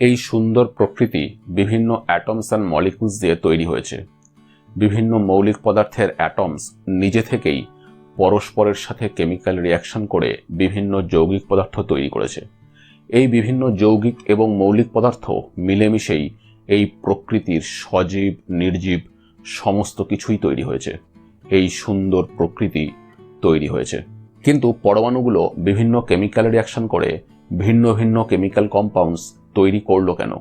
এই সুন্দর প্রকৃতি বিভিন্ন অ্যাটমস অ্যান্ড মলিকুলস দিয়ে তৈরি হয়েছে। বিভিন্ন মৌলিক পদার্থের অ্যাটমস নিজে থেকেই পরস্পরের সাথে কেমিক্যাল রিয়াকশন করে বিভিন্ন যৌগিক পদার্থ তৈরি করেছে। এই বিভিন্ন যৌগিক এবং মৌলিক পদার্থ মিলেমিশেই এই প্রকৃতির সজীব, নির্জীব সমস্ত কিছুই তৈরি হয়েছে। এই সুন্দর প্রকৃতি তৈরি হয়েছে। কিন্তু পরমাণুগুলো বিভিন্ন কেমিক্যাল রিয়াকশন করে ভিন্ন ভিন্ন কেমিক্যাল কম্পাউন্ডস তৈরি করল কেন?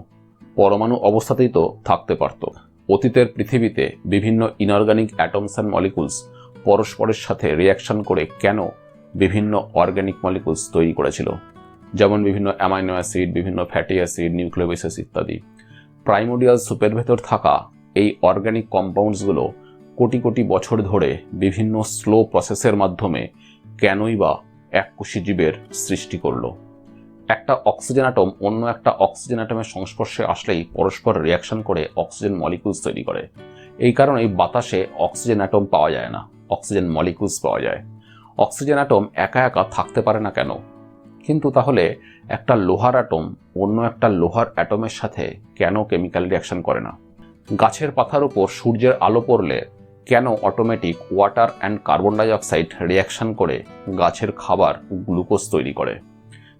পরমাণু অবস্থাতেই তো থাকতে পারত। অতীতের পৃথিবীতে বিভিন্ন ইনঅর্গানিক অ্যাটমস অ্যান্ড মলিকুলস পরস্পরের সাথে রিয়াকশন করে কেন বিভিন্ন অর্গানিক মলিকুলস তৈরি করেছিল? যেমন বিভিন্ন অ্যামাইনো অ্যাসিড বিভিন্ন ফ্যাটি অ্যাসিড নিউক্লিওবেসিস ইত্যাদি। প্রাইমোডিয়াল সুপের ভেতর থাকা এই অর্গানিক কম্পাউন্ডসগুলো কোটি কোটি বছর ধরে বিভিন্ন স্লো প্রসেসের মাধ্যমে কেনই বা এককোষী জীবের সৃষ্টি করল? একটা অক্সিজেন অ্যাটম অন্য একটা অক্সিজেন অ্যাটমের সংস্পর্শে আসলেই পরস্পর রিয়াকশন করে অক্সিজেন মলিকুলস তৈরি করে। এই কারণেই বাতাসে অক্সিজেন অ্যাটম পাওয়া যায় না অক্সিজেন মলিকুলস পাওয়া যায়। অক্সিজেন অ্যাটম একা একা থাকতে পারে না কেন? কিন্তু তাহলে একটা লোহার অ্যাটম অন্য একটা লোহার অ্যাটমের সাথে কেন কেমিক্যাল রিয়াকশন করে না? গাছের পাতার উপর সূর্যের আলো পড়লে কেন automatic water and carbon dioxide reaction করে গাছের খাবার গ্লুকোজ তৈরি করে?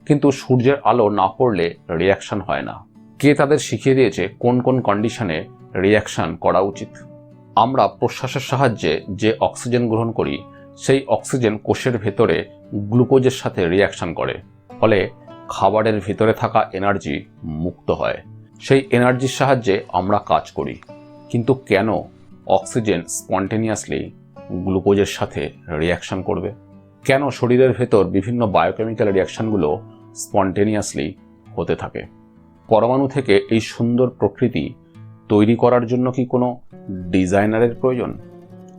কিন্তু সূর্যের আলো না পড়লে রিয়াকশন হয় না। কে তাদের শিখিয়ে দিয়েছে কোন কোন কন্ডিশনে রিয়াকশন করা উচিত? আমরা প্রশ্বাসের সাহায্যে যে অক্সিজেন গ্রহণ করি, সেই অক্সিজেন কোষের ভেতরে গ্লুকোজের সাথে রিয়াকশন করে। ফলে খাবারের ভিতরে থাকা এনার্জি মুক্ত হয়। সেই এনার্জির সাহায্যে আমরা কাজ করি। কিন্তু কেন অক্সিজেন স্পন্টেনিয়াসলি গ্লুকোজের সাথে রিয়াকশন করবে? কেন শরীরের ভেতর বিভিন্ন বায়োকেমিক্যাল রিয়াকশনগুলো স্পন্টেনিয়াসলি হতে থাকে। পরমাণু থেকে এই সুন্দর প্রকৃতি তৈরি করার জন্য কি কোনো ডিজাইনারের প্রয়োজন?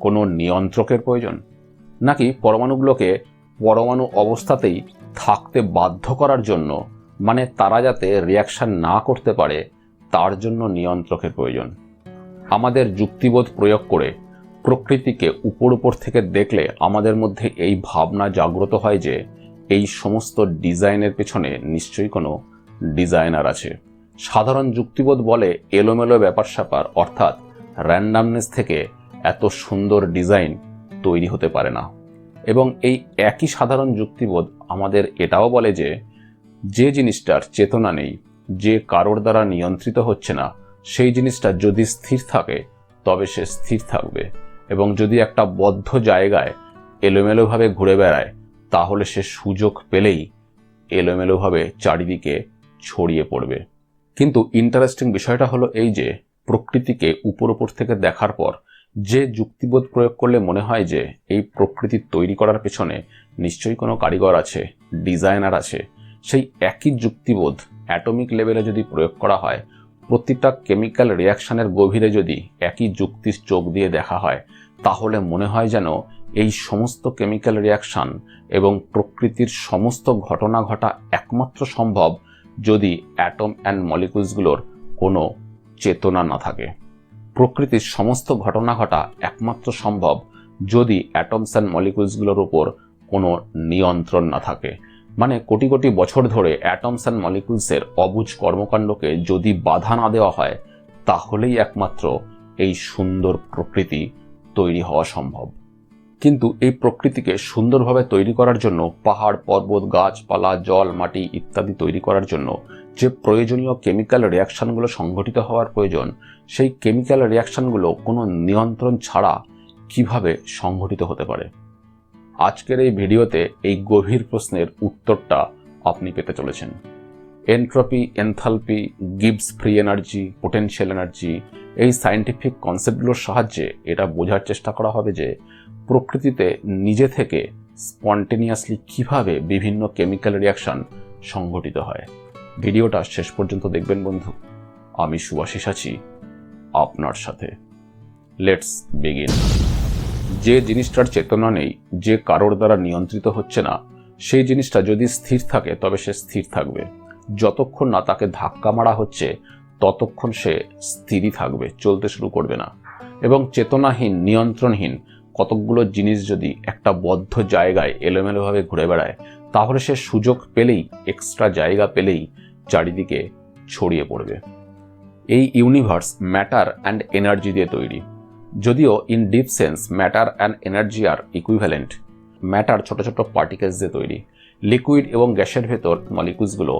কোনো নিয়ন্ত্রকের প্রয়োজন? নাকি পরমাণুগুলোকে পরমাণু অবস্থাতেই থাকতে বাধ্য করার জন্য মানে তারা যাতে রিয়াকশন না করতে পারে, তার জন্য নিয়ন্ত্রকের প্রয়োজন? আমাদের যুক্তিবোধ প্রয়োগ করে প্রকৃতিকে উপর উপর থেকে দেখলে আমাদের মধ্যে এই ভাবনা জাগ্রত হয় যে এই সমস্ত ডিজাইনের পেছনে নিশ্চয়ই কোনো ডিজাইনার আছে। সাধারণ যুক্তিবোধ বলে এলোমেলো ব্যাপার স্যাপার, অর্থাৎ র্যান্ডামনেস থেকে এত সুন্দর ডিজাইন তৈরি হতে পারে না। এবং এই একই সাধারণ যুক্তিবোধ আমাদের এটাও বলে যে যে জিনিসটার চেতনা নেই, যে কারোর দ্বারা নিয়ন্ত্রিত হচ্ছে না, সেই জিনিসটা যদি স্থির থাকে, তবে সে স্থির থাকবে। এবং যদি একটা বদ্ধ জায়গায় এলোমেলোভাবে ঘুরে বেড়ায় তাহলে সে সুযোগ পেলেই এলোমেলোভাবে চারিদিকে ছড়িয়ে পড়বে। কিন্তু ইন্টারেস্টিং বিষয়টা হলো এই যে, প্রকৃতিকে উপর উপর থেকে দেখার পর যে যুক্তিবোধ প্রয়োগ করলে মনে হয় যে এই প্রকৃতি তৈরি করার পেছনে নিশ্চয়ই কোনো কারিগর আছে ডিজাইনার আছে, সেই একই যুক্তিবোধ অ্যাটমিক লেভেলে যদি প্রয়োগ করা হয়, প্রতিটা কেমিক্যাল রিয়াকশনের গভীরে যদি একই যুক্তির চোখ দিয়ে দেখা হয়, তাহলে মনে হয় যেন এই সমস্ত কেমিক্যাল রিয়াকশন এবং প্রকৃতির সমস্ত ঘটনা ঘটা একমাত্র সম্ভব যদি অ্যাটম অ্যান্ড মলিকুলসগুলোর কোনো চেতনা না থাকে। প্রকৃতির সমস্ত ঘটনা ঘটা একমাত্র সম্ভব যদি অ্যাটমস অ্যান্ড মলিকুলসগুলোর উপর কোনো নিয়ন্ত্রণ না থাকে। মানে কোটি কোটি বছর ধরে অ্যাটমস অ্যান্ড মলিকুলসের অবুজ কর্মকাণ্ডকে যদি বাধা না দেওয়া হয়, তাহলেই একমাত্র এই সুন্দর প্রকৃতি তৈরি হওয়া সম্ভব। কিন্তু এই প্রকৃতিকে সুন্দরভাবে তৈরি করার জন্য পাহাড়, পর্বত, গাছপালা, জল, মাটি ইত্যাদি তৈরি করার জন্য যে প্রয়োজনীয় কেমিক্যাল রিয়াকশনগুলো সংঘটিত হওয়ার প্রয়োজন, সেই কেমিক্যাল রিয়াকশনগুলো কোনো নিয়ন্ত্রণ ছাড়া কীভাবে সংঘটিত হতে পারে? আজকের এই ভিডিওতে এই গভীর প্রশ্নের উত্তরটা আপনি পেতে চলেছেন। Entropy, enthalpy, Gibbs free energy, potential energy, এই সায়েন্টিফিক কনসেপ্টগুলোর সাহায্যে এটা বোঝার চেষ্টা করা হবে যে প্রকৃতিতে নিজে থেকে স্পন্টেনিয়াসলি কীভাবে বিভিন্ন কেমিক্যাল রিয়াকশন সংঘটিত হয়? ভিডিওটা শেষ পর্যন্ত দেখবেন বন্ধু। আমি সুভাষিস আছি আপনার সাথে। লেটস বিগিন যে জিনিসটার চেতনা নেই, যে কারোর দ্বারা নিয়ন্ত্রিত হচ্ছে না, সেই জিনিসটা যদি স্থির থাকে, তবে সে স্থির থাকবে। যতক্ষণ না তাকে ধাক্কা মারা হচ্ছে, ততক্ষণ সে স্থিরই থাকবে, চলতে শুরু করবে না। এবং চেতনাহীন, নিয়ন্ত্রণহীন কতকগুলো জিনিস যদি একটা বদ্ধ জায়গায় এলোমেলোভাবে ঘুরে বেড়ায়, তাহলে সে সুযোগ পেলেই এক্সট্রা জায়গা পেলেই চারিদিকে ছড়িয়ে পড়বে। এই ইউনিভার্স ম্যাটার অ্যান্ড এনার্জি দিয়ে তৈরি। যদিও in deep sense matter and energy are equivalent matter ছোট ছোট পার্টিকেলস দিয়ে তৈরি। লিকুইড এবং গ্যাসের ভেতর মলিকুলসগুলো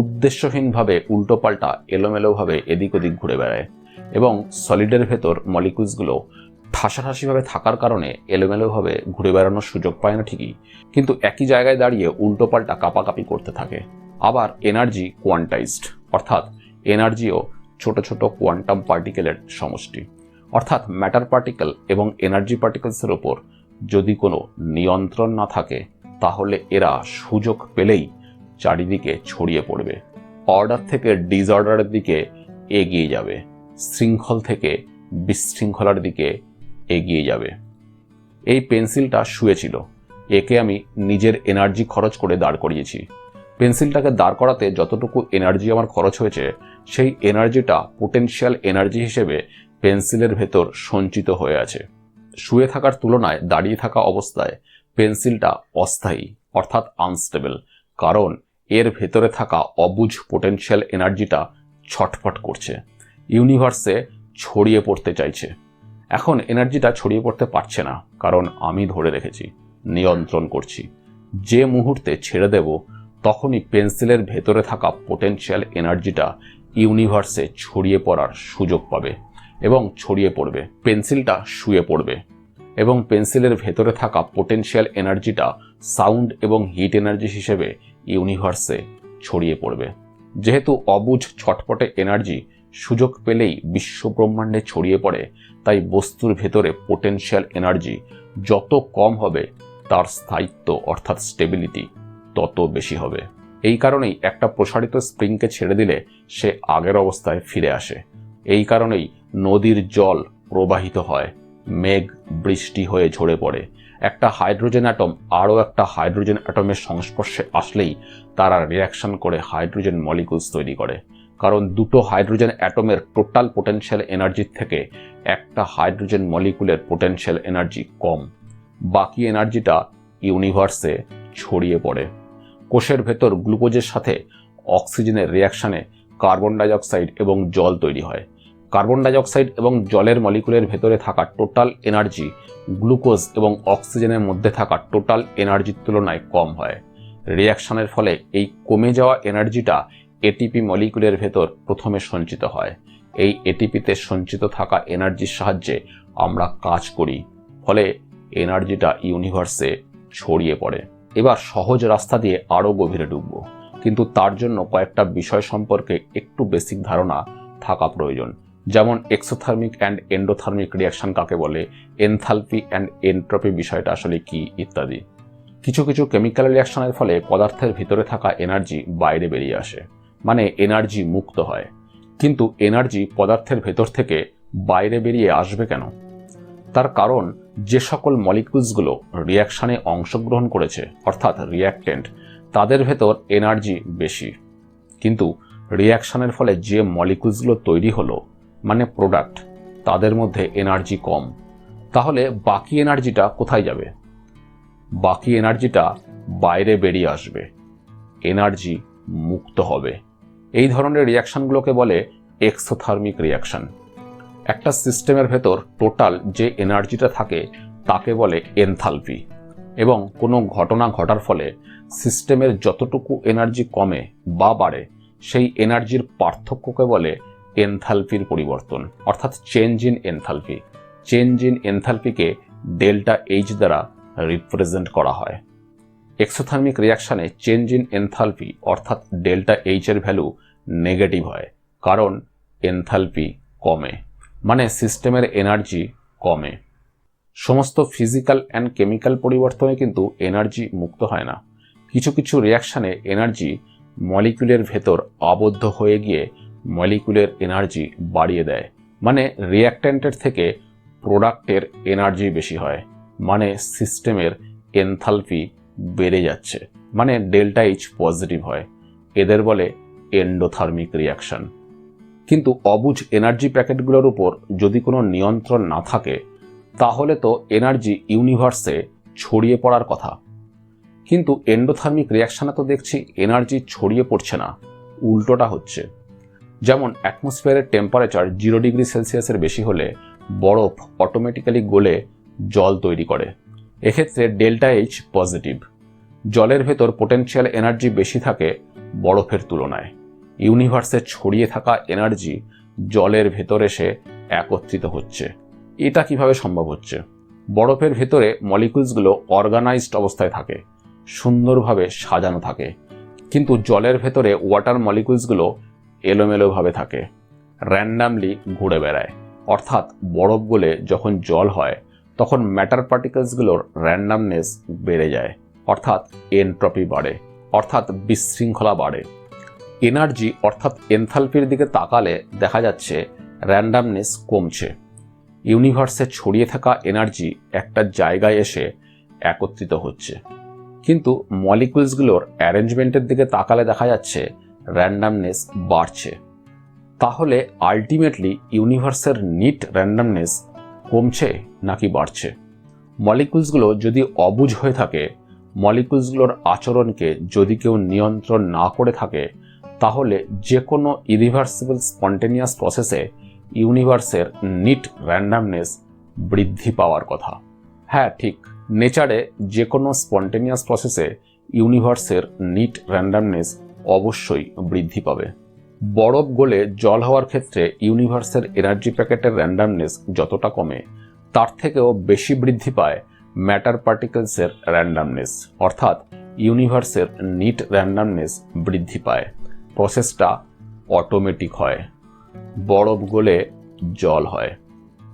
উদ্দেশ্যহীনভাবে উল্টোপাল্টা, এলোমেলোভাবে এদিক ওদিক ঘুরে বেড়ায় এবং সলিডের ভেতর মলিকুলসগুলো ঠাসাঠাসিভাবে থাকার কারণে এলোমেলোভাবে ঘুরে বেড়ানোর সুযোগ পায় না ঠিকই, কিন্তু একই জায়গায় দাঁড়িয়ে উল্টোপাল্টা কাপাকাপি করতে থাকে। আবার এনার্জি কোয়ান্টাইজড, অর্থাৎ এনার্জিও ছোট ছোট কোয়ান্টাম পার্টিকেলের সমষ্টি। অর্থাৎ ম্যাটার পার্টিকেল এবং এনার্জি পার্টিকেলসের ওপর যদি কোনো নিয়ন্ত্রণ না থাকে, তাহলে এরা সুযোগ পেলেই চারিদিকে ছড়িয়ে পড়বে। অর্ডার থেকে ডিসঅর্ডারের দিকে এগিয়ে যাবে। শৃঙ্খল থেকে বিশৃঙ্খলার দিকে এগিয়ে যাবে। এই পেন্সিলটা শুয়েছিল। একে আমি নিজের এনার্জি খরচ করে দাঁড় করিয়েছি। পেন্সিলটাকে দাঁড় করাতে যতটুকু এনার্জি আমার খরচ হয়েছে, সেই এনার্জিটা পোটেনশিয়াল এনার্জি হিসেবে পেন্সিলের ভেতর সঞ্চিত হয়ে আছে। শুয়ে থাকার তুলনায় দাঁড়িয়ে থাকা অবস্থায় পেন্সিলটা অস্থায়ী, অর্থাৎ আনস্টেবল কারণ এর ভেতরে থাকা অবুঝ পোটেনশিয়াল এনার্জিটা ছটফট করছে। ইউনিভার্সে ছড়িয়ে পড়তে চাইছে। এখন এনার্জিটা ছড়িয়ে পড়তে পারছে না, কারণ আমি ধরে রেখেছি, নিয়ন্ত্রণ করছি। যে মুহূর্তে ছেড়ে দেব, তখনই পেন্সিলের ভেতরে থাকা পোটেনশিয়াল এনার্জিটা ইউনিভার্সে ছড়িয়ে পড়ার সুযোগ পাবে এবং ছড়িয়ে পড়বে, পেন্সিলটা শুয়ে পড়বে। এবং পেন্সিলের ভেতরে থাকা পোটেনশিয়াল এনার্জিটা সাউন্ড এবং হিট এনার্জি হিসেবে ইউনিভার্সে ছড়িয়ে পড়বে। যেহেতু অবুঝ ছটপটে এনার্জি সুযোগ পেলেই বিশ্বব্রহ্মাণ্ডে ছড়িয়ে পড়ে, তাই বস্তুর ভেতরে পোটেনশিয়াল এনার্জি যত কম হবে, তার স্থায়িত্ব অর্থাৎ স্টেবিলিটি তত বেশি হবে। এই কারণেই একটা প্রসারিত স্প্রিংকে ছেড়ে দিলে সে আগের অবস্থায় ফিরে আসে। এই কারণেই নদীর জল প্রবাহিত হয়, মেঘ বৃষ্টি হয়ে ঝরে পড়ে। একটা হাইড্রোজেন অ্যাটম আরও একটা হাইড্রোজেন অ্যাটমের সংস্পর্শে আসলেই তারা রিয়াকশন করে হাইড্রোজেন মলিকুলস তৈরি করে। কারণ দুটো হাইড্রোজেন অ্যাটমের টোটাল পোটেনশিয়াল এনার্জির থেকে একটা হাইড্রোজেন মলিকুলের পোটেনশিয়াল এনার্জি কম। বাকি এনার্জিটা ইউনিভার্সে ছড়িয়ে পড়ে। কোষের ভেতর গ্লুকোজের সাথে অক্সিজেনের রিয়াকশানে কার্বন ডাইঅক্সাইড এবং জল তৈরি হয়। কার্বন ডাইঅক্সাইড এবং জলের মলিকুলের ভেতরে থাকা টোটাল এনার্জি গ্লুকোজ এবং অক্সিজেনের মধ্যে থাকা টোটাল এনার্জির তুলনায় কম হয়। রিয়াকশনের ফলে এই কমে যাওয়া এনার্জিটা এটিপি মলিকুলের ভেতর প্রথমে সঞ্চিত হয়। এই এটিপিতে সঞ্চিত থাকা এনার্জির সাহায্যে আমরা কাজ করি, ফলে এনার্জিটা ইউনিভার্সে ছড়িয়ে পড়ে। এবার সহজ রাস্তা দিয়ে আরও গভীরে ডুবব। কিন্তু তার জন্য কয়েকটা বিষয় সম্পর্কে একটু বেসিক ধারণা থাকা প্রয়োজন। যেমন এক্সোথার্মিক অ্যান্ড এন্ডোথার্মিক রিয়াকশন কাকে বলে এনথালপি অ্যান্ড এন্ট্রপি বিষয়টা আসলে কি ইত্যাদি। কিছু কিছু কেমিক্যাল রিয়াকশনের ফলে পদার্থের ভিতরে থাকা এনার্জি বাইরে বেরিয়ে আসে। মানে এনার্জি মুক্ত হয়। কিন্তু এনার্জি পদার্থের ভেতর থেকে বাইরে বেরিয়ে আসবে কেন? তার কারণ যে সকল মলিকুলসগুলো রিয়াকশানে অংশগ্রহণ করেছে, অর্থাৎ রিয়াক্টেন্ট তাদের ভেতর এনার্জি বেশি। কিন্তু রিয়াকশানের ফলে যে মলিকুলসগুলো তৈরি হলো মানে প্রোডাক্ট তাদের মধ্যে এনার্জি কম। তাহলে বাকি এনার্জিটা কোথায় যাবে? বাকি এনার্জিটা বাইরে বেরিয়ে আসবে। এনার্জি মুক্ত হবে। এই ধরনের রিয়াকশানগুলোকে বলে এক্সোথার্মিক রিয়াকশন একটা সিস্টেমের ভেতর টোটাল যে এনার্জিটা থাকে, তাকে বলে এনথালপি এবং কোনো ঘটনা ঘটার ফলে সিস্টেমের যতটুকু এনার্জি কমে বা বাড়ে, সেই এনার্জির পার্থক্যকে বলে এনথালপির পরিবর্তন, অর্থাৎ change in enthalpy change in এনথালপিকে delta H দ্বারা রিপ্রেজেন্ট করা হয়। এক্সোথার্মিক রিয়াকশানে চেঞ্জ ইন এনথালপি অর্থাৎ ডেল্টা এইচ এর ভ্যালু নেগেটিভ হয়। কারণ এনথালপি কমে। মানে সিস্টেমের এনার্জি কমে। সমস্ত ফিজিক্যাল অ্যান্ড কেমিক্যাল পরিবর্তনে কিন্তু এনার্জি মুক্ত হয় না। কিছু কিছু রিয়াকশানে এনার্জি মলিকুলের ভেতর আবদ্ধ হয়ে গিয়ে মলিকুলের এনার্জি বাড়িয়ে দেয়। মানে রিয়াক্ট্যান্টের থেকে প্রোডাক্টের এনার্জি বেশি হয়। মানে সিস্টেমের এনথালপি বেড়ে যাচ্ছে। মানে ডেল্টা এইচ পজিটিভ হয়। এদের বলে এন্ডোথার্মিক রিয়াকশন কিন্তু অবুজ এনার্জি প্যাকেটগুলোর উপর যদি কোনো নিয়ন্ত্রণ না থাকে, তাহলে তো এনার্জি ইউনিভার্সে ছড়িয়ে পড়ার কথা। কিন্তু এন্ডোথার্মিক রিয়াকশানে তো দেখছি এনার্জি ছড়িয়ে পড়ছে না, উল্টোটা হচ্ছে। যেমন অ্যাটমসফিয়ারের টেম্পারেচার জিরো ডিগ্রি সেলসিয়াসের বেশি হলে বরফ অটোমেটিক্যালি গলে জল তৈরি করে। এক্ষেত্রে ডেল্টা এইচ পজিটিভ জলের ভেতর পোটেনশিয়াল এনার্জি বেশি থাকে বরফের তুলনায়। ইউনিভার্সে ছড়িয়ে থাকা এনার্জি জলের ভেতর এসে একত্রিত হচ্ছে। এটা কীভাবে সম্ভব হচ্ছে? বরফের ভেতরে মলিকুলসগুলো অর্গানাইজড অবস্থায় থাকে, সুন্দরভাবে সাজানো থাকে। কিন্তু জলের ভেতরে ওয়াটার মলিকুলসগুলো এলোমেলোভাবে থাকে র্যান্ডামলি ঘুরে বেড়ায়। অর্থাৎ বরফ গলে যখন জল হয়, তখন ম্যাটার পার্টিকেলসগুলোর র্যান্ডামনেস বেড়ে যায়। অর্থাৎ এনট্রপি বাড়ে, অর্থাৎ বিশৃঙ্খলা বাড়ে। এনার্জি অর্থাৎ এনথালপির দিকে তাকালে দেখা যাচ্ছে র্যান্ডামনেস কমছে। ইউনিভার্সে ছড়িয়ে থাকা এনার্জি একটা জায়গায় এসে একত্রিত হচ্ছে। কিন্তু মলিকুলসগুলোর অ্যারেঞ্জমেন্টের দিকে তাকালে দেখা যাচ্ছে র্যান্ডামনেস বাড়ছে। তাহলে আলটিমেটলি ইউনিভার্সের নিট র্যান্ডামনেস কমছে নাকি বাড়ছে? মলিকুলসগুলো যদি অবুঝ হয়ে থাকে মলিকুলসগুলোর আচরণকে যদি কেউ নিয়ন্ত্রণ না করে থাকে তাহলে যে কোনো ইরিভার্সিবল স্পন্টেনিয়াস প্রসেসে ইউনিভার্সের নিট র্যান্ডামনেস বৃদ্ধি পাওয়ার কথা। হ্যাঁ ঠিক। নেচারে যে কোনো স্পন্টেনিয়াস প্রসেসে ইউনিভার্সের নিট র্যান্ডামনেস অবশ্যই বৃদ্ধি পাবে। বরফ গলে জল হওয়ার ক্ষেত্রে ইউনিভার্সের এনার্জি প্যাকেটের র্যান্ডামনেস যতটা কমে, তার থেকেও বেশি বৃদ্ধি পায় ম্যাটার পার্টিকেলসের র্যান্ডামনেস অর্থাৎ ইউনিভার্সের নিট র্যান্ডামনেস বৃদ্ধি পায়। প্রসেসটা অটোমেটিক হয়। বরফ গলে জল হয়।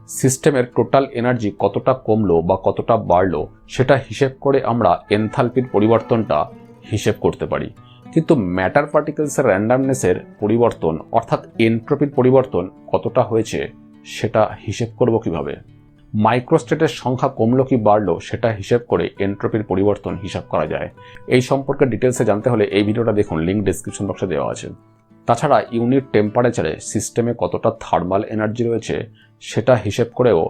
সিস্টেমের টোটাল এনার্জি কতটা কমলো বা কতটা বাড়লো সেটা হিসেব করে আমরা এনথালপির পরিবর্তনটা হিসেব করতে পারি। কিন্তু ম্যাটার পার্টিকেলসের র্যান্ডামনেসের পরিবর্তন অর্থাৎ এনট্রপির পরিবর্তন কতটা হয়েছে সেটা হিসেব করব কীভাবে? মাইক্রোস্টেটের সংখ্যা কমলো কি বাড়লো, সেটা হিসেব করে এনট্রপির পরিবর্তন হিসাব করা যায়। এই সম্পর্কে ডিটেলসে জানতে হলে এই ভিডিওটা দেখুন লিঙ্ক ডিসক্রিপশন বক্সে দেওয়া আছে। তাছাড়া ইউনিট টেম্পারেচারে সিস্টেমে কতটা থার্মাল এনার্জি রয়েছে, সেটা হিসেব করেও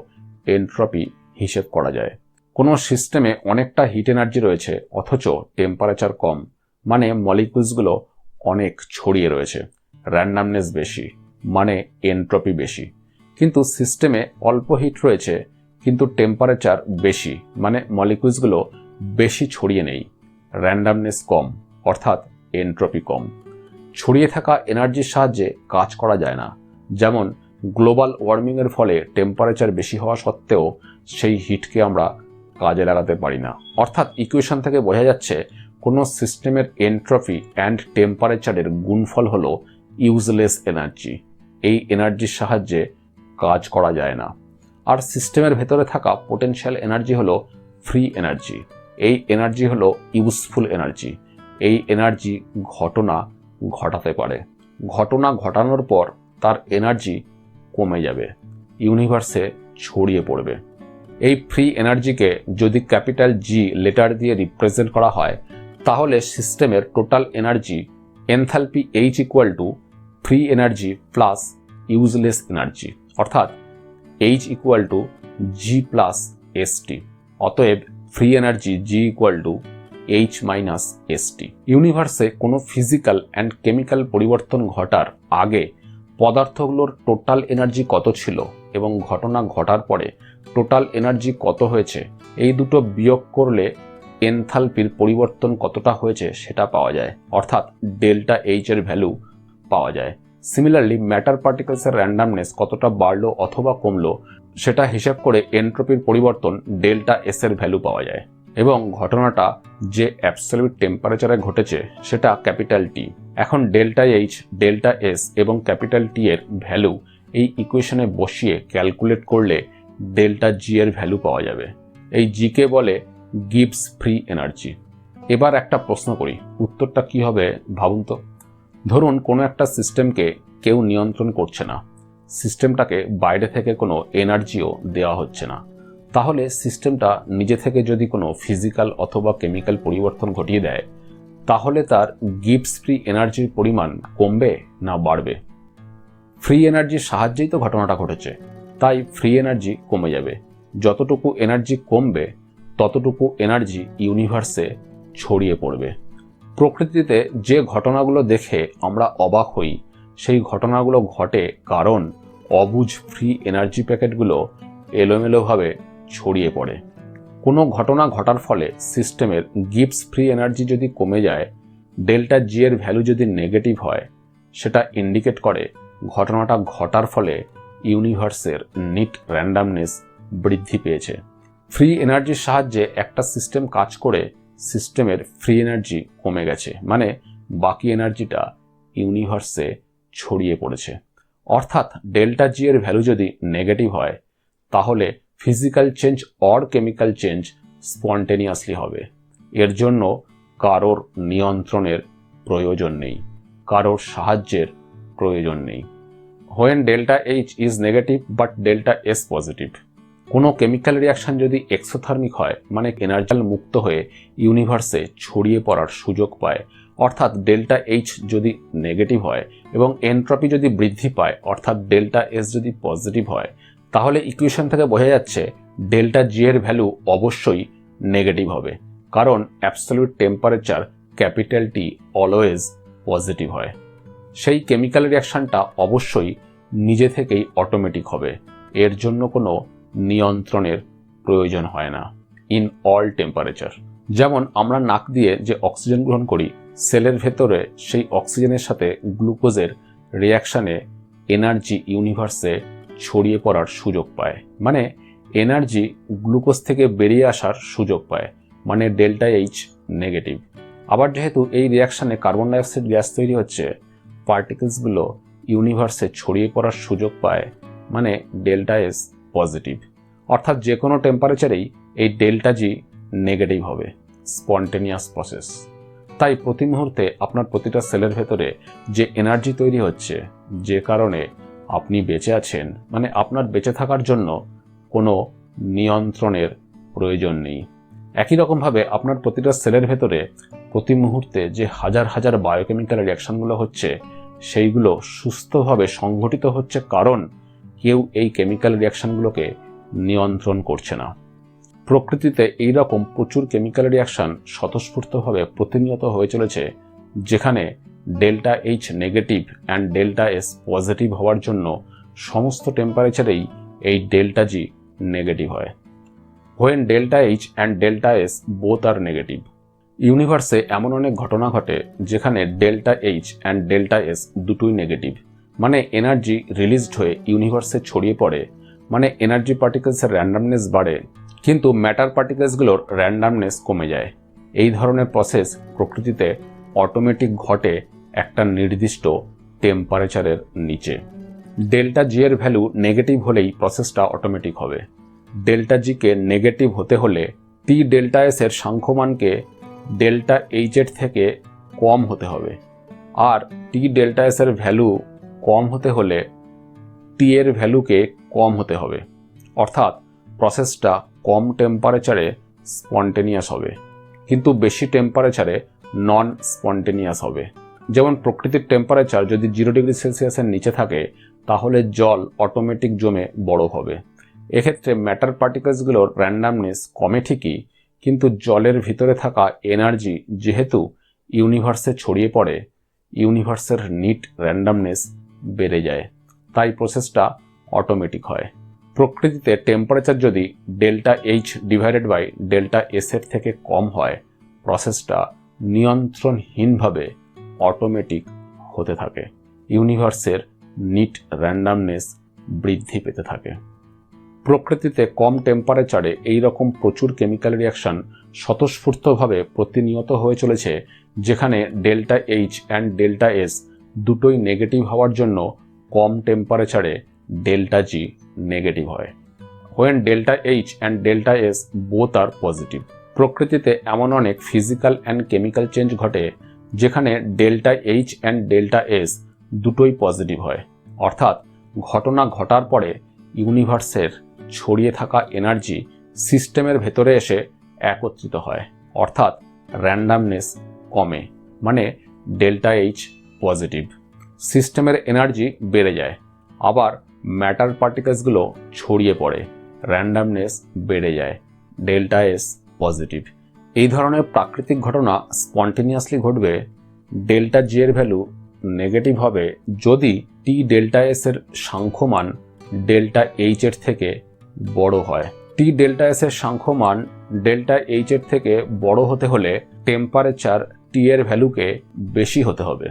এনট্রপি হিসেব করা যায়। কোনো সিস্টেমে অনেকটা হিট এনার্জি রয়েছে, অথচ টেম্পারেচার কম মানে মলিকুলসগুলো অনেক ছড়িয়ে রয়েছে। র্যান্ডামনেস বেশি মানে এনট্রপি বেশি। কিন্তু সিস্টেমে অল্প হিট রয়েছে, কিন্তু টেম্পারেচার বেশি মানে মলিকুলসগুলো বেশি ছড়িয়ে নেই। র্যান্ডামনেস কম, অর্থাৎ এনট্রপি কম। ছড়িয়ে থাকা এনার্জির সাহায্যে কাজ করা যায় না। যেমন গ্লোবাল ওয়ার্মিংয়ের ফলে টেম্পারেচার বেশি হওয়া সত্ত্বেও সেই হিটকে আমরা কাজে লাগাতে পারি না। অর্থাৎ ইকুয়েশন থেকে বোঝা যাচ্ছে কোনো সিস্টেমের এন্ট্রফি অ্যান্ড টেম্পারেচারের গুণফল হল ইউজলেস এনার্জি এই এনার্জির সাহায্যে কাজ করা যায় না। আর সিস্টেমের ভেতরে থাকা পোটেনশিয়াল এনার্জি হলো ফ্রি এনার্জি এই এনার্জি হলো ইউজফুল এনার্জি এই এনার্জি ঘটনা ঘটাতে পারে। ঘটনা ঘটানোর পর তার এনার্জি কমে যাবে। ইউনিভার্সে ছড়িয়ে পড়বে। এই ফ্রি এনার্জিকে যদি ক্যাপিটাল জি লেটার দিয়ে রিপ্রেজেন্ট করা হয়, তাহলে সিস্টেমের total energy enthalpy H equal to free energy plus useless energy অর্থাৎ H equal to G plus S T অতএব free energy G equal to H minus S T ইউনিভার্সে কোনো physical and chemical পরিবর্তন ঘটার আগে পদার্থগুলোর টোটাল এনার্জি কত ছিল এবং ঘটনা ঘটার পরে টোটাল এনার্জি কত হয়েছে, এই দুটো বিয়োগ করলে এনথালপির পরিবর্তন কতটা হয়েছে সেটা পাওয়া যায়। অর্থাৎ ডেল্টা এইচ এর ভ্যালু পাওয়া যায়। সিমিলারলি ম্যাটার পার্টিকেলসের র্যান্ডামনেস কতটা বাড়লো অথবা কমলো, সেটা হিসাব করে এনট্রপির পরিবর্তন ডেল্টা এস এর ভ্যালু পাওয়া যায়। এবং ঘটনাটা যে অ্যাবসলিউট টেম্পারেচারে ঘটেছে, সেটা ক্যাপিটাল টি এখন ডেল্টা এইচ ডেল্টা এস এবং ক্যাপিটাল টি এর ভ্যালু এই ইকুয়েশনে বসিয়ে ক্যালকুলেট করলে ডেল্টা জি এর ভ্যালু পাওয়া যাবে। এই জিকে বলে গিভস ফ্রি এনার্জি এবার একটা প্রশ্ন করি, উত্তরটা কি হবে ভাবুন তো। ধরুন কোনো একটা সিস্টেমকে কেউ নিয়ন্ত্রণ করছে না। সিস্টেমটাকে বাইরে থেকে কোনো এনার্জিও দেওয়া হচ্ছে না। তাহলে সিস্টেমটা নিজে থেকে যদি কোনো ফিজিক্যাল অথবা কেমিক্যাল পরিবর্তন ঘটিয়ে দেয়, তাহলে তার গিভস ফ্রি এনার্জির পরিমাণ কমবে না বাড়বে? ফ্রি এনার্জির সাহায্যেই তো ঘটনাটা ঘটেছে। তাই ফ্রি এনার্জি কমে যাবে। যতটুকু এনার্জি কমবে, ততটুকু এনার্জি ইউনিভার্সে ছড়িয়ে পড়বে। প্রকৃতিতে যে ঘটনাগুলো দেখে আমরা অবাক হই, সেই ঘটনাগুলো ঘটে কারণ অবুঝ ফ্রি এনার্জি প্যাকেটগুলো এলোমেলোভাবে ছড়িয়ে পড়ে। কোনো ঘটনা ঘটার ফলে সিস্টেমের গিপস ফ্রি এনার্জি যদি কমে যায় ডেল্টা জি এর ভ্যালু যদি নেগেটিভ হয়, সেটা ইন্ডিকেট করে ঘটনাটা ঘটার ফলে ইউনিভার্সের নিট র্যান্ডামনেস বৃদ্ধি পেয়েছে। ফ্রি এনার্জির সাহায্যে একটা সিস্টেম কাজ করে সিস্টেমের ফ্রি এনার্জি কমে গেছে। মানে বাকি এনার্জিটা ইউনিভার্সে ছড়িয়ে পড়েছে। অর্থাৎ ডেল্টা জি এর ভ্যালু যদি নেগেটিভ হয়, তাহলে physical change or chemical change spontaneously হবে। এর জন্য কারোর নিয়ন্ত্রণের প্রয়োজন নেই, কারোর সাহায্যের প্রয়োজন নেই। When delta H is negative but delta S positive কোনো কেমিক্যাল রিয়াকশন যদি এক্সোথার্মিক হয় মানে এনার্জাল মুক্ত হয়ে ইউনিভার্সে ছড়িয়ে পড়ার সুযোগ পায়, অর্থাৎ ডেল্টা এইচ যদি নেগেটিভ হয় এবং এনট্রপি যদি বৃদ্ধি পায়, অর্থাৎ ডেল্টা এস যদি পজিটিভ হয়, তাহলে ইকুয়েশন থেকে বোঝা যাচ্ছে ডেল্টা জি এর ভ্যালু অবশ্যই নেগেটিভ হবে। কারণ absolute temperature capital T always positive হয়। সেই কেমিক্যাল রিয়াকশনটা অবশ্যই নিজে থেকেই অটোমেটিক হবে। এর জন্য কোনো নিয়ন্ত্রণের প্রয়োজন হয় না ইন অল টেম্পারেচার যেমন আমরা নাক দিয়ে যে অক্সিজেন গ্রহণ করি সেলের ভেতরে সেই অক্সিজেনের সাথে গ্লুকোজের রিয়াকশানে এনার্জি ইউনিভার্সে ছড়িয়ে পড়ার সুযোগ পায়। মানে এনার্জি গ্লুকোজ থেকে বেরিয়ে আসার সুযোগ পায় মানে ডেল্টা এইচ নেগেটিভ আবার যেহেতু এই রিয়াকশানে কার্বন ডাইঅক্সাইড গ্যাস তৈরি হচ্ছে পার্টিকেলসগুলো ইউনিভার্সে ছড়িয়ে পড়ার সুযোগ পায় মানে ডেল্টা এস পজিটিভ অর্থাৎ যে কোনো টেম্পারেচারেই এই ডেল্টা জি নেগেটিভ হবে স্পন্টেনিয়াস প্রসেস তাই প্রতি মুহূর্তে আপনার প্রতিটা সেলের ভেতরে যে এনার্জি তৈরি হচ্ছে, যে কারণে আপনি বেঁচে আছেন মানে আপনার বেঁচে থাকার জন্য কোনো নিয়ন্ত্রণের প্রয়োজন নেই। একই রকমভাবে আপনার প্রতিটা সেলের ভেতরে প্রতি মুহূর্তে যে হাজার হাজার বায়োকেমিক্যাল রিয়াকশনগুলো হচ্ছে, সেইগুলো সুস্থভাবে সংঘটিত হচ্ছে কারণ কেউ এই কেমিক্যাল রিয়াকশনগুলোকে নিয়ন্ত্রণ করছে না। প্রকৃতিতে এই রকম প্রচুর কেমিক্যাল রিয়াকশন স্বতঃস্ফূর্তভাবে প্রতিনিয়ত হয়ে চলেছে, যেখানে delta H negative and delta S positive হওয়ার জন্য সমস্ত টেম্পারেচারেই এই ডেল্টা জি নেগেটিভ হয়। When delta H and delta S both are negative. Universe এমন অনেক ঘটনা ঘটে, যেখানে delta H and delta S দুটোই নেগেটিভ। মানে এনার্জি রিলিজড হয়ে ইউনিভার্সে ছড়িয়ে পড়ে মানে এনার্জি পার্টিকেলসের র্যান্ডামনেস বাড়ে, কিন্তু ম্যাটার পার্টিকেলসগুলোর র্যান্ডামনেস কমে যায়। এই ধরনের প্রসেস প্রকৃতিতে অটোমেটিক ঘটে একটা নির্দিষ্ট টেম্পারেচারের নিচে। ডেল্টা জি এর ভ্যালু নেগেটিভ হলেই প্রসেসটা অটোমেটিক হবে। ডেল্টা জিকে নেগেটিভ হতে হলে টি ডেল্টা এস এর সাংখ্যমানকে ডেল্টা এইচ এর থেকে কম হতে হবে। আর টি ডেল্টা এস এর ভ্যালু কম হতে হলে টি এর ভ্যালুকে কম হতে হবে। অর্থাৎ প্রসেসটা কম টেম্পারেচারে স্পন্টেনিয়াস হবে। কিন্তু বেশি টেম্পারেচারে নন স্পন্টেনিয়াস হবে। যেমন প্রকৃতির টেম্পারেচার যদি জিরো ডিগ্রি সেলসিয়াসের নিচে থাকে, তাহলে জল অটোমেটিক জমে বড় হবে। এক্ষেত্রে ম্যাটার পার্টিকেলসগুলোর র্যান্ডামনেস কমে ঠিকই, কিন্তু জলের ভিতরে থাকা এনার্জি যেহেতু ইউনিভার্সে ছড়িয়ে পড়ে, ইউনিভার্সের নিট র্যান্ডামনেস বেড়ে যায়। তাই প্রসেসটা অটোমেটিক হয়। প্রকৃতিতে টেম্পারেচার যদি delta H divided by delta S এর থেকে কম হয় প্রসেসটা নিয়ন্ত্রণহীনভাবে অটোমেটিক হতে থাকে। ইউনিভার্সের নিট র্যান্ডামনেস বৃদ্ধি পেতে থাকে। প্রকৃতিতে কম টেম্পারেচারে এই রকম প্রচুর কেমিক্যাল রিয়াকশন স্বতঃস্ফূর্তভাবে প্রতিনিয়ত হয়ে চলেছে, যেখানে delta H and delta S দুটোই নেগেটিভ হওয়ার জন্য কম টেম্পারেচারে ডেল্টা জি নেগেটিভ হয়। When delta H and delta S both are positive প্রকৃতিতে এমন অনেক ফিজিক্যাল অ্যান্ড কেমিক্যাল চেঞ্জ ঘটে যেখানে delta H and delta S দুটোই পজিটিভ হয়। অর্থাৎ ঘটনা ঘটার পরে ইউনিভার্সের ছড়িয়ে থাকা এনার্জি সিস্টেমের ভেতরে এসে একত্রিত হয়। অর্থাৎ র্যান্ডামনেস কমে। মানে ডেল্টা এইচ পজিটিভ সিস্টেমের এনার্জি বেড়ে যায়, আবার ম্যাটার পার্টিকেলসগুলো ছড়িয়ে পড়ে র্যান্ডামনেস বেড়ে যায় ডেল্টা এস পজিটিভ এই ধরনের প্রাকৃতিক ঘটনা স্পন্টেনিয়াসলি ঘটবে ডেল্টা জি এর ভ্যালু নেগেটিভ হবে যদি টি ডেল্টা এস এর সাংখ্যমান ডেল্টা এইচ এর থেকে বড় হয়। টি ডেল্টা এস এর সাংখ্যমান ডেল্টা এইচ এর থেকে বড় হতে হলে টেম্পারেচার টি এর ভ্যালুকে বেশি হতে হবে।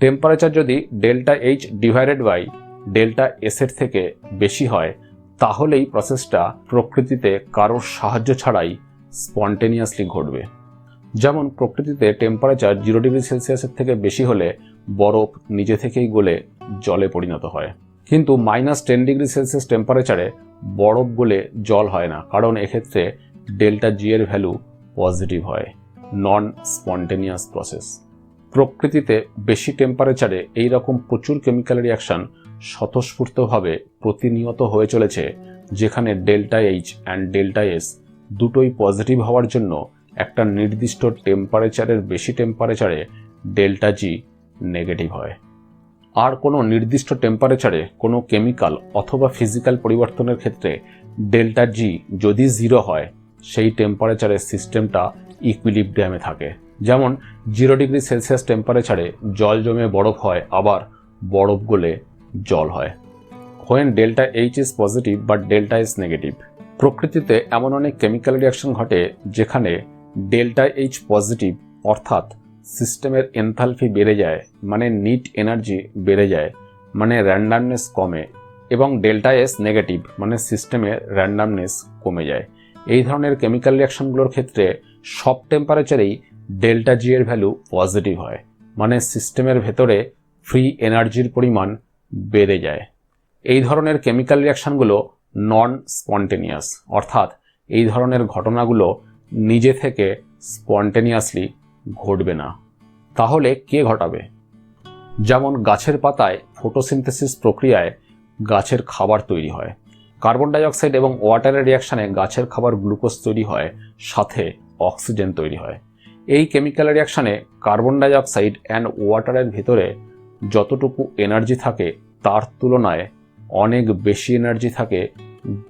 টেম্পারেচার যদি delta H divided by delta S এর থেকে বেশি হয়, তাহলেই প্রসেসটা প্রকৃতিতে কারোর সাহায্য ছাড়াই স্পন্টেনিয়াসলি ঘটবে। যেমন প্রকৃতিতে টেম্পারেচার জিরো ডিগ্রি সেলসিয়াসের থেকে বেশি হলে বরফ নিজে থেকেই গলে জলে পরিণত হয়। কিন্তু মাইনাস টেন ডিগ্রি সেলসিয়াস টেম্পারেচারে বরফ গলে জল হয় না, কারণ এক্ষেত্রে ডেল্টা জি এর ভ্যালু পজিটিভ হয় নন স্পন্টেনিয়াস প্রসেস প্রকৃতিতে বেশি টেম্পারেচারে এই রকম প্রচুর কেমিক্যাল রিয়াকশন স্বতঃস্ফূর্তভাবে প্রতিনিয়ত হয়ে চলেছে, যেখানে delta H and delta S দুটোই পজিটিভ হওয়ার জন্য একটা নির্দিষ্ট টেম্পারেচারের বেশি টেম্পারেচারে ডেল্টা জি নেগেটিভ হয়। আর কোনো নির্দিষ্ট টেম্পারেচারে কোনো কেমিক্যাল অথবা ফিজিক্যাল পরিবর্তনের ক্ষেত্রে ডেল্টা জি যদি জিরো হয়, সেই টেম্পারেচারে সিস্টেমটা ইকুইলিব্রিয়ামে থাকে। যেমন জিরো ডিগ্রি সেলসিয়াস টেম্পারেচারে জল জমে বরফ হয়, আবার বরফ গলে জল হয়। When delta H is positive but delta is negative. প্রকৃতিতে এমন অনেক কেমিক্যাল রিয়াকশন ঘটে যেখানে ডেল্টা এইচ পজিটিভ অর্থাৎ সিস্টেমের এনথালফি বেড়ে যায় মানে নিট এনার্জি বেড়ে যায় মানে র্যান্ডামনেস কমে, এবং ডেল্টা এস নেগেটিভ মানে সিস্টেমের র্যান্ডামনেস কমে যায়। এই ধরনের কেমিক্যাল রিয়াকশনগুলোর ক্ষেত্রে সব টেম্পারেচারেই ডেল্টা জি এর ভ্যালু পজিটিভ হয় মানে সিস্টেমের ভেতরে ফ্রি এনার্জির পরিমাণ বেড়ে যায়। এই ধরনের কেমিক্যাল রিয়াকশনগুলো নন স্পন্টেনিয়াস অর্থাৎ এই ধরনের ঘটনাগুলো নিজে থেকে স্পন্টেনিয়াসলি ঘটবে না। তাহলে কে ঘটাবে? যেমন গাছের পাতায় ফটোসিনথেসিস প্রক্রিয়ায় গাছের খাবার তৈরি হয়। কার্বন ডাইঅক্সাইড এবং ওয়াটারের রিয়াকশানে গাছের খাবার গ্লুকোজ তৈরি হয়, সাথে অক্সিজেন তৈরি হয়। এই কেমিক্যাল রিয়াকশানে কার্বন ডাইঅক্সাইড অ্যান্ড ওয়াটারের ভিতরে যতটুকু এনার্জি থাকে তার তুলনায় অনেক বেশি এনার্জি থাকে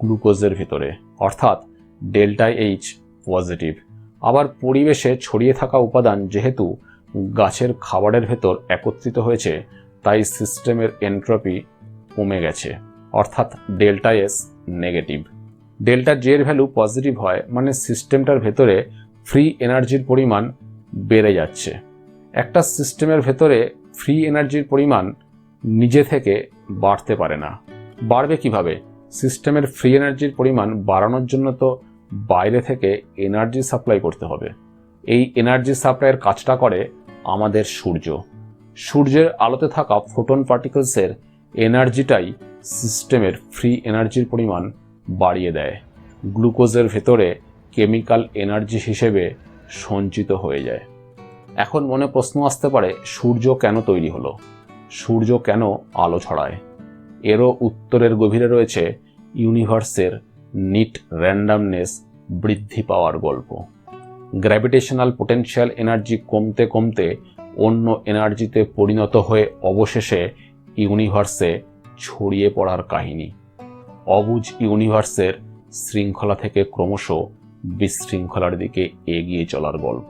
গ্লুকোজের ভিতরে। অর্থাৎ ডেল্টা এইচ পজিটিভ আবার পরিবেশে ছড়িয়ে থাকা উপাদান যেহেতু গাছের খাবারের ভেতর একত্রিত হয়েছে, তাই সিস্টেমের এন্ট্রপি কমে গেছে। অর্থাৎ ডেল্টা এস নেগেটিভ ডেল্টা জের ভ্যালু পজিটিভ হয় মানে সিস্টেমটার ভেতরে ফ্রি এনার্জির পরিমাণ বেড়ে যাচ্ছে। একটা সিস্টেমের ভেতরে ফ্রি এনার্জির পরিমাণ নিজে থেকে বাড়তে পারে না। বাড়বে কীভাবে? সিস্টেমের ফ্রি এনার্জির পরিমাণ বাড়ানোর জন্য তো বাইরে থেকে এনার্জি সাপ্লাই করতে হবে। এই এনার্জি সাপ্লাইয়ের কাজটা করে আমাদের সূর্য। সূর্যের আলোতে থাকা ফোটন পার্টিকলসের এনার্জিটাই সিস্টেমের ফ্রি এনার্জির পরিমাণ বাড়িয়ে দেয়। গ্লুকোজের ভেতরে কেমিক্যাল এনার্জি হিসেবে সঞ্চিত হয়ে যায়। এখন মনে প্রশ্ন আসতে পারে, সূর্য কেন তৈরি হলো? সূর্য কেন আলো ছড়ায়? এরও উত্তরের গভীরে রয়েছে ইউনিভার্সের নিট র্যান্ডামনেস বৃদ্ধি পাওয়ার গল্প। গ্র্যাভিটেশনাল পোটেনশিয়াল এনার্জি কমতে কমতে অন্য এনার্জিতে পরিণত হয়ে অবশেষে ইউনিভার্সে ছড়িয়ে পড়ার কাহিনী। অবুজ ইউনিভার্সের শৃঙ্খলা থেকে ক্রমশ বিশৃঙ্খলার দিকে এগিয়ে চলার গল্প।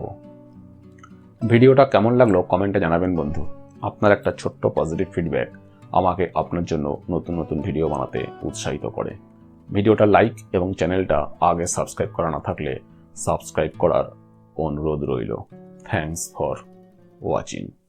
ভিডিওটা কেমন লাগল কমেন্টে জানাবেন বন্ধু। আপনার একটা ছোট্ট পজিটিভ ফিডব্যাক আমাকে আপনার জন্য নতুন নতুন ভিডিও বানাতে উৎসাহিত করে। ভিডিওটা লাইক এবং চ্যানেলটা আগে সাবস্ক্রাইব করা না থাকলে সাবস্ক্রাইব করার অনুরোধ রইল। Thanks for watching